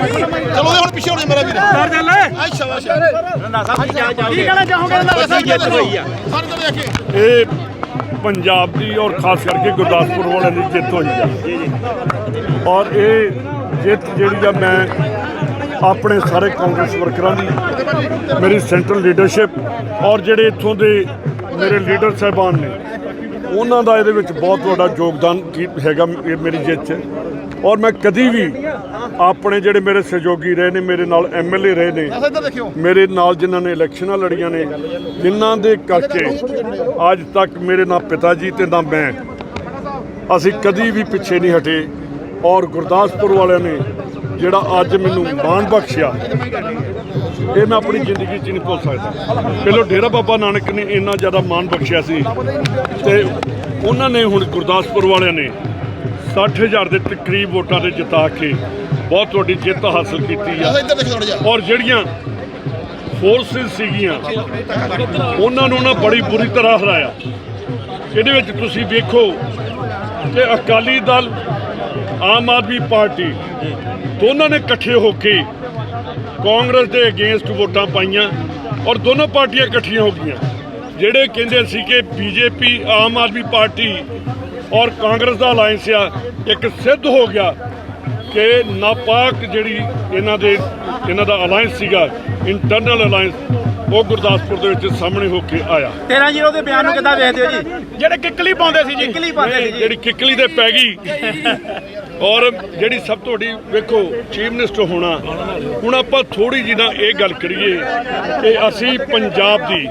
ਚਲੋ ਹੁਣ ਪਿੱਛੇ ਹੋਣੇ ਮੇਰਾ ਵੀਰ। ਕਰ ਚੱਲ ਆਈ ਸ਼ਾਬਾਸ਼ ਕੀ ਕਹਿਣਾ ਚਾਹੋਗੇ? ਰੰਧਾਵਾ ਜਿੱਤ ਹੋਈ ਆ ਸਾਰੇ ਜਣੇ ਦੇਖੇ ਇਹ ਪੰਜਾਬ ਦੀ ਔਰ ਖਾਸ ਕਰਕੇ ਗੁਰਦਾਸਪੁਰ ਵਾਲਿਆਂ ਦੀ ਜਿੱਤ ਹੋਈ ਆ ਔਰ ਇਹ ਜਿੱਤ ਜਿਹੜੀ ਆ ਮੈਂ ਆਪਣੇ ਸਾਰੇ ਕਾਂਗਰਸ ਵਰਕਰਾਂ ਦੀ ਮੇਰੀ ਸੈਂਟਰਲ ਲੀਡਰਸ਼ਿਪ ਔਰ ਜਿਹੜੇ ਇੱਥੋਂ ਦੇ ਮੇਰੇ ਲੀਡਰ ਸਾਹਿਬਾਨ ਨੇ ਉਹਨਾਂ ਦਾ ਇਹਦੇ ਵਿੱਚ ਬਹੁਤ ਵੱਡਾ ਯੋਗਦਾਨ ਕੀ ਹੈਗਾ ਇਹ ਮੇਰੀ ਜਿੱਤ 'ਚ। ਔਰ ਮੈਂ ਕਦੀ ਵੀ ਆਪਣੇ ਜਿਹੜੇ ਮੇਰੇ ਸਹਿਯੋਗੀ ਰਹੇ ਨੇ ਮੇਰੇ ਨਾਲ ਐਮਐਲਏ ਰਹੇ ਨੇ। ਮੇਰੇ ਨਾਲ ਜਿਨ੍ਹਾਂ ਨੇ ਇਲੈਕਸ਼ਨਾਂ ਲੜੀਆਂ ਨੇ ਜਿਨ੍ਹਾਂ ਦੇ ਕਰਕੇ ਅੱਜ ਤੱਕ ਮੇਰੇ ਨਾ ਪਿਤਾ ਜੀ ਤੇ ਨਾ ਮੈਂ ਅਸੀਂ ਕਦੀ ਵੀ ਪਿੱਛੇ ਨਹੀਂ ਹਟੇ। ਔਰ ਗੁਰਦਾਸਪੁਰ ਵਾਲਿਆਂ ਨੇ ਜਿਹੜਾ ਅੱਜ ਮੈਨੂੰ ਮਾਣ ਬਖਸ਼ਿਆ ਇਹ ਮੈਂ ਆਪਣੀ ਜ਼ਿੰਦਗੀ 'ਚ ਨਹੀਂ ਭੁੱਲ ਸਕਦਾ। ਪਹਿਲਾਂ ਡੇਰਾ ਬਾਬਾ ਨਾਨਕ ਨੇ ਇੰਨਾ ਜ਼ਿਆਦਾ ਮਾਣ ਬਖਸ਼ਿਆ ਸੀ ਤੇ ਉਹਨਾਂ ਨੇ ਹੁਣ ਗੁਰਦਾਸਪੁਰ ਵਾਲਿਆਂ ਨੇ 60000 ਦੇ ਤਕਰੀਬ ਵੋਟਾਂ ਦੇ ਜਿਤਾ ਕੇ ਬਹੁਤ ਵੱਡੀ ਜਿੱਤ ਹਾਸਲ ਕੀਤੀ ਆ। ਔਰ ਜਿਹੜੀਆਂ ਫੋਰਸਿਸ ਸੀਗੀਆਂ ਉਹਨਾਂ ਨੂੰ ਨਾ ਬੜੀ ਬੁਰੀ ਤਰ੍ਹਾਂ ਹਰਾਇਆ। ਇਹਦੇ ਵਿੱਚ ਤੁਸੀਂ ਵੇਖੋ ਕਿ ਅਕਾਲੀ ਦਲ ਆਮ ਆਦਮੀ ਪਾਰਟੀ ਦੋਨਾਂ ਨੇ ਇਕੱਠੇ ਹੋ ਕੇ ਕਾਂਗਰਸ ਦੇ ਅਗੇਂਸਟ ਵੋਟਾਂ ਪਾਈਆਂ ਔਰ ਦੋਨੋਂ ਪਾਰਟੀਆਂ ਇਕੱਠੀਆਂ ਹੋ ਗਈਆਂ। ਜਿਹੜੇ ਕਹਿੰਦੇ ਸੀ ਕਿ ਬੀਜੇਪੀ ਆਮ ਆਦਮੀ ਪਾਰਟੀ ਔਰ ਕਾਂਗਰਸ ਦਾ ਅਲਾਈਅੰਸ ਆ ਇੱਕ ਸਿੱਧ ਹੋ ਗਿਆ। ਕਿ ਨਾਪਾਕ ਜਿਹੜੀ ਇਹਨਾਂ ਦੇ ਇਹਨਾਂ ਦਾ ਅਲਾਈਅੰਸ ਸੀਗਾ ਇੰਟਰਨਲ ਅਲਾਈਅੰਸ ਉਹ ਗੁਰਦਾਸਪੁਰ ਦੇ ਵਿੱਚ ਸਾਹਮਣੇ ਹੋ ਕੇ ਆਇਆ। 13 ਜ਼ੀਰੋ ਦੇ ਬਿਆਨ ਨੂੰ ਕਿੱਦਾਂ ਵੇਖਦੇ ਹੋ ਜੀ? ਜਿਹੜੇ ਕਿੱਕਲੀ ਪਾਉਂਦੇ ਸੀ ਜੀ। ਕਿੱਕਲੀ ਪਾਉਂਦੇ ਸੀ ਜੀ। ਜਿਹੜੀ ਕਿੱਕਲੀ ਤੇ ਪੈ ਗਈ। ਔਰ ਜਿਹੜੀ ਸਭ ਤੋਂ ਵੱਡੀ ਵੇਖੋ ਚੀਫ ਮਿਨਿਸਟਰ ਹੋਣਾ ਹੁਣ ਆਪਾਂ ਥੋੜੀ ਜਿਹੀ ਨਾ ਇਹ ਗੱਲ ਕਰੀਏ ਕਿ ਅਸੀਂ ਪੰਜਾਬ ਦੀ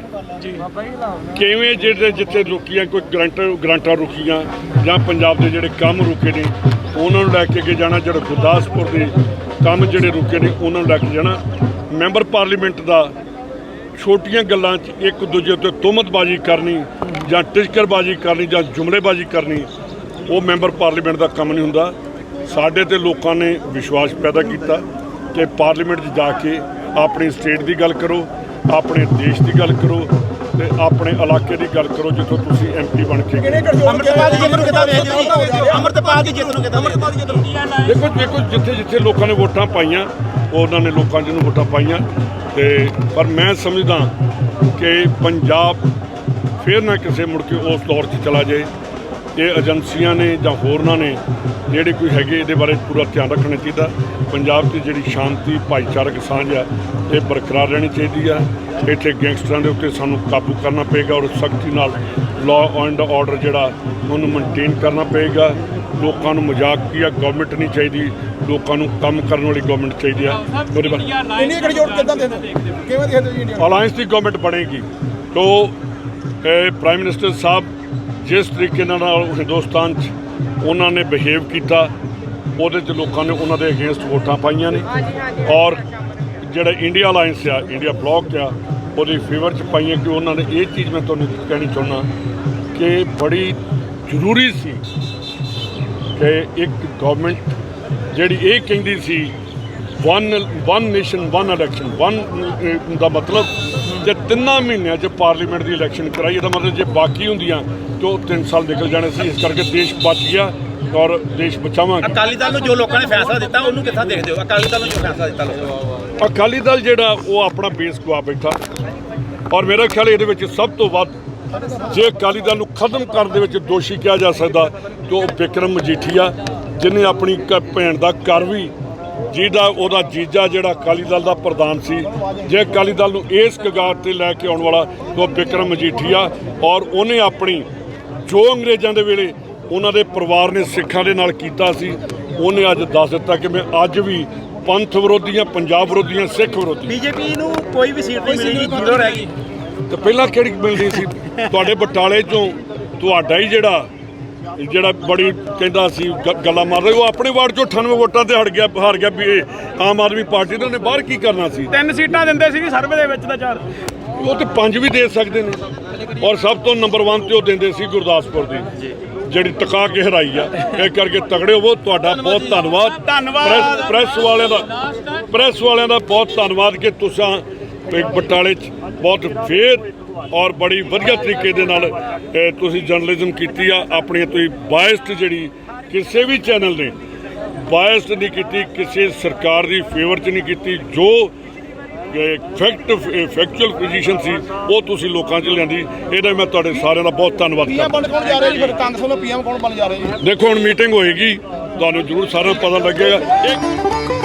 ਕਿਵੇਂ ਜਿਹੜੇ ਜਿੱਥੇ ਰੁਕੀਆਂ ਕੋਈ ਗਰੰਟਰ ਗਰੰਟਾਂ ਰੁਕੀਆਂ ਜਾਂ ਪੰਜਾਬ ਦੇ ਜਿਹੜੇ ਕੰਮ ਰੁਕੇ ਨੇ ਉਹਨਾਂ ਨੂੰ ਲੈ ਕੇ ਅੱਗੇ ਜਾਣਾ ਜਿਹੜੇ ਗੁਰਦਾਸਪੁਰ ਦੇ ਕੰਮ ਜਿਹੜੇ ਰੁਕੇ ਨੇ ਉਹਨਾਂ ਨੂੰ ਲੈ ਕੇ ਜਾਣਾ। ਮੈਂਬਰ ਪਾਰਲੀਮੈਂਟ ਦਾ ਛੋਟੀਆਂ ਗੱਲਾਂ 'ਚ ਇੱਕ ਦੂਜੇ ਉੱਤੇ ਤੁਹਮਤਬਾਜ਼ੀ ਕਰਨੀ ਜਾਂ ਟਿਚਕਰਬਾਜ਼ੀ ਕਰਨੀ ਜਾਂ ਜੁਮਲੇਬਾਜ਼ੀ ਕਰਨੀ ਉਹ ਮੈਂਬਰ ਪਾਰਲੀਮੈਂਟ ਦਾ ਕੰਮ ਨਹੀਂ ਹੁੰਦਾ। ਸਾਡੇ ਤੇ ਲੋਕਾਂ ਨੇ ਵਿਸ਼ਵਾਸ ਪੈਦਾ ਕੀਤਾ ਕਿ ਪਾਰਲੀਮੈਂਟ 'ਚ ਜਾ ਕੇ ਆਪਣੀ ਸਟੇਟ ਦੀ ਗੱਲ ਕਰੋ ਆਪਣੇ ਦੇਸ਼ ਦੀ ਗੱਲ ਕਰੋ ਤੇ ਆਪਣੇ ਇਲਾਕੇ ਦੀ ਗੱਲ ਕਰੋ ਜਿੱਥੋਂ ਤੁਸੀਂ ਐਮਪੀ ਬਣ ਕੇ ਅਮਰਤਪਾਲ ਦੀ ਜਿੱਤ ਨੂੰ ਕਿੱਦਾਂ ਵੇਖਦੇ ਹੋ? ਅਮਰਤਪਾਲ ਦੀ ਜਿੱਤ ਨੂੰ ਕਿੱਦਾਂ ਅਮਰਤਪਾਲ ਦੀ ਜਿੱਤ ਨੂੰ ਦੇਖੋ ਦੇਖੋ ਜਿੱਥੇ ਜਿੱਥੇ ਲੋਕਾਂ ਨੇ ਵੋਟਾਂ ਪਾਈਆਂ ਉਹਨਾਂ ਨੇ ਲੋਕਾਂ ਜਿਹਨੂੰ ਵੋਟਾਂ ਪਾਈਆਂ ਤੇ ਪਰ ਮੈਂ ਸਮਝਦਾ ਕਿ ਪੰਜਾਬ ਫੇਰ ਨਾ ਕਿਸੇ ਮੁੜ ਕੇ ਉਸ ਦੌਰ 'ਚ ਚਲਾ ਜਾਏ। ਇਹ ਏਜੰਸੀਆਂ ਨੇ ਜਾਂ ਹੋਰਨਾਂ ਨੇ ਜਿਹੜੇ ਕੋਈ ਹੈਗੇ ਇਹਦੇ ਬਾਰੇ ਪੂਰਾ ਧਿਆਨ ਰੱਖਣਾ ਚਾਹੀਦਾ। ਪੰਜਾਬ 'ਚ ਜਿਹੜੀ ਸ਼ਾਂਤੀ ਭਾਈਚਾਰਕ ਸਾਂਝ ਆ ਇਹ ਬਰਕਰਾਰ ਰਹਿਣੀ ਚਾਹੀਦੀ ਆ ਇੱਥੇ ਗੈਂਗਸਟਰਾਂ ਦੇ ਉੱਤੇ ਸਾਨੂੰ ਕਾਬੂ ਕਰਨਾ ਪਏਗਾ ਔਰ ਸਖਤੀ ਨਾਲ ਲਾਅ ਐਂਡ ਆਰਡਰ ਜਿਹੜਾ ਉਹਨੂੰ ਮੇਨਟੇਨ ਕਰਨਾ ਪਏਗਾ। ਲੋਕਾਂ ਨੂੰ ਮਜ਼ਾਕ ਕੀ ਆ ਗਵਰਨਮੈਂਟ ਨਹੀਂ ਚਾਹੀਦੀ। ਲੋਕਾਂ ਨੂੰ ਕੰਮ ਕਰਨ ਵਾਲੀ ਗਵਰਨਮੈਂਟ ਚਾਹੀਦੀ ਆ। ਉਹਦੇ ਬਾਰੇ ਇੰਡੀਆ ਗੱਠਜੋੜ ਕਿੱਦਾਂ ਹੋ? ਕਿਵੇਂ ਦੇਖਦੇ ਹੋ ਜੀ ਇੰਡੀਆ ਅਲਾਈਅੰਸ ਦੀ ਗਵਰਨਮੈਂਟ ਬਣੇਗੀ। ਤੋ ਇਹ ਪ੍ਰਾਈਮ ਮਿਨਿਸਟਰ ਸਾਹਿਬ ਜਿਸ ਤਰੀਕੇ ਨਾਲ ਹਿੰਦੁਸਤਾਨ 'ਚ ਉਹਨਾਂ ਨੇ ਬਿਹੇਵ ਕੀਤਾ ਉਹਦੇ 'ਚ ਲੋਕਾਂ ਨੇ ਉਹਨਾਂ ਦੇ ਅਗੇਂਸਟ ਵੋਟਾਂ ਪਾਈਆਂ ਨੇ। ਔਰ ਜਿਹੜਾ ਇੰਡੀਆ ਅਲਾਈਅੰਸ ਆ ਇੰਡੀਆ ਬਲੌਕ ਆ ਉਹਦੇ ਫੇਵਰ 'ਚ ਪਾਈਆਂ ਕਿ ਉਹਨਾਂ ਨੇ ਇਹ ਚੀਜ਼ ਮੈਂ ਤੁਹਾਨੂੰ ਕਹਿਣੀ ਚਾਹੁੰਦਾ ਕਿ ਬੜੀ ਜ਼ਰੂਰੀ ਸੀ ਕਿ ਇੱਕ ਗਵਰਨਮੈਂਟ ਜਿਹੜੀ ਇਹ ਕਹਿੰਦੀ ਸੀ one one nation one election one ਦਾ ਮਤਲਬ ਜੇ ਤਿੰਨਾਂ ਮਹੀਨਿਆਂ 'ਚ ਪਾਰਲੀਮੈਂਟ ਦੀ ਇਲੈਕਸ਼ਨ ਕਰਾਈ ਇਹਦਾ ਮਤਲਬ ਜੇ ਬਾਕੀ ਹੁੰਦੀਆਂ ਤੇ ਉਹ 3 ਸਾਲ ਨਿਕਲ ਜਾਣੇ ਸੀ ਇਸ ਕਰਕੇ ਦੇਸ਼ ਬਚ ਗਿਆ ਔਰ ਦੇਸ਼ ਬਚਾਵਾਂਗੇ। ਅਕਾਲੀ ਦਲ ਨੂੰ ਜੋ ਲੋਕਾਂ ਨੇ ਫੈਸਲਾ ਦਿੱਤਾ ਉਹਨੂੰ ਕਿੱਥਾਂ ਦੇਖਦੇ ਹੋ? ਅਕਾਲੀ ਦਲ ਨੂੰ ਜੋ ਫੈਸਲਾ ਦਿੱਤਾ ਲੋਕਾਂ ਨੇ? ਅਕਾਲੀ ਦਲ ਜਿਹੜਾ ਉਹ ਆਪਣਾ ਬੇਸ ਗਵਾ ਬੈਠਾ। ਔਰ ਮੇਰਾ ਖਿਆਲ ਇਹਦੇ ਵਿੱਚ ਸਭ ਤੋਂ ਵੱਧ ਜੇ ਅਕਾਲੀ ਦਲ ਨੂੰ ਖਤਮ ਕਰਨ ਦੇ ਵਿੱਚ ਦੋਸ਼ੀ ਕਿਹਾ ਜਾ ਸਕਦਾ ਤੇ ਉਹ ਵਿਕਰਮ ਮਜੀਠੀਆ ਜਿਨੇ ਆਪਣੀ ਭੈਣ ਦਾ ਘਰ ਵੀ ਜਿਹਦਾ ਉਹਦਾ ਜੀਜਾ ਜਿਹੜਾ ਅਕਾਲੀ ਦਲ ਦਾ ਪ੍ਰਧਾਨ ਸੀ ਜੇ ਅਕਾਲੀ ਦਲ ਨੂੰ ਇਸ ਕਗਾਰ ਤੇ ਲੈ ਕੇ ਆਉਣ ਵਾਲਾ ਉਹ ਵਿਕਰਮ ਮਜੀਠੀਆ ਔਰ ਉਹਨੇ ਆਪਣੀ ਜੋ ਅੰਗਰੇਜ਼ਾਂ ਦੇ ਵੇਲੇ ਉਹਨਾਂ ਦੇ ਪਰਿਵਾਰ ਨੇ ਸਿੱਖਾਂ ਦੇ ਨਾਲ ਕੀਤਾ ਸੀ ਉਹਨੇ ਅੱਜ ਦੱਸ ਦਿੱਤਾ ਕਿ ਮੈਂ ਅੱਜ ਵੀ ਪੰਥ ਵਿਰੋਧੀਆਂ ਪੰਜਾਬ ਵਿਰੋਧੀਆਂ ਸਿੱਖ ਵਿਰੋਧੀ। ਬੀਜੇਪੀ ਨੂੰ ਕੋਈ ਵੀ ਸੀਟ ਨਹੀਂ ਮਿਲੀ ਜ਼ੀਰੋ ਰਹਿ ਗਈ ਤੇ ਪਹਿਲਾਂ ਕਿਹੜੀ ਮਿਲਦੀ ਸੀ? ਤੁਹਾਡੇ ਬਟਾਲੇ ਚੋਂ ਤੁਹਾਡਾ ਹੀ ਜਿਹੜਾ ਜਿਹੜਾ ਬੜੀ ਕਹਿੰਦਾ ਸੀ ਗੱਲਾਂ ਮਾਰਦਾ ਉਹ ਆਪਣੇ ਵਾਰਡ ਚੋਂ 98 ਵੋਟਾਂ ਤੇ ਹਟ ਗਿਆ ਹਾਰ ਗਿਆ ਵੀ ਆਮ ਆਦਮੀ ਪਾਰਟੀ ਨੇ ਉਹਨੇ ਬਾਹਰ ਕੀ ਕਰਨਾ ਸੀ? ਤਿੰਨ ਸੀਟਾਂ ਦਿੰਦੇ ਸੀ ਸਰਵੇ ਦੇ ਵਿੱਚ ਤਾਂ ਚਾਰ। ਉਹ ਤੇ ਪੰਜ ਵੀ ਦੇ ਸਕਦੇ ਨੇ ਔਰ ਸਭ ਤੋਂ ਨੰਬਰ 1 ਤੇ ਉਹ ਦਿੰਦੇ ਸੀ ਗੁਰਦਾਸਪੁਰ ਦੀ ਜਿਹੜੀ ਟਕਾ ਕੇ ਹਰਾਈ ਆ। ਇਹ ਕਰਕੇ ਤਗੜੇ ਹੋਵੋ ਤੁਹਾਡਾ ਬਹੁਤ ਧੰਨਵਾਦ। ਧੰਨਵਾਦ। ਪ੍ਰੈਸ ਪ੍ਰੈਸ ਵਾਲਿਆਂ ਦਾ ਪ੍ਰੈਸ ਵਾਲਿਆਂ ਦਾ ਬਹੁਤ ਧੰਨਵਾਦ ਕਿ ਤੁਸੀਂ ਇੱਕ ਬਟਾਲੇ 'ਚ ਬਹੁਤ ਫੇਰ ਔਰ ਬੜੀ ਵਧੀਆ ਤਰੀਕੇ ਦੇ ਨਾਲ ਤੁਸੀਂ ਜਰਨਲਿਜ਼ਮ ਕੀਤੀ ਆ ਆਪਣੀ ਤੁਸੀਂ ਬਾਇਸਡ ਜਿਹੜੀ ਕਿਸੇ ਵੀ ਚੈਨਲ ਨੇ ਬਾਇਸ ਨਹੀਂ ਕੀਤੀ ਕਿਸੇ ਸਰਕਾਰ ਦੀ ਫੇਵਰ 'ਚ ਨਹੀਂ ਕੀਤੀ ਜੋ ਫੈਕਟ ਫੈਕਚੁਅਲ ਪੋਜੀਸ਼ਨ ਸੀ ਉਹ ਤੁਸੀਂ ਲੋਕਾਂ 'ਚ ਲਿਆਂਦੀ ਇਹਦਾ ਮੈਂ ਤੁਹਾਡੇ ਸਾਰਿਆਂ ਦਾ ਬਹੁਤ ਧੰਨਵਾਦ ਕਰਦਾ। ਬਣ ਕੌਣ ਜਾ ਰਿਹਾ ਜੀ? ਫਿਰ ਕਾਂਗਰਸ ਵੱਲੋਂ ਪੀਐਮ ਕੌਣ ਬਣ ਜਾ ਰਿਹਾ ਜੀ? ਦੇਖੋ ਹੁਣ ਮੀਟਿੰਗ ਹੋਏਗੀ ਤੁਹਾਨੂੰ ਜ਼ਰੂਰ ਸਾਰਿਆਂ ਨੂੰ ਪਤਾ ਲੱਗੇਗਾ।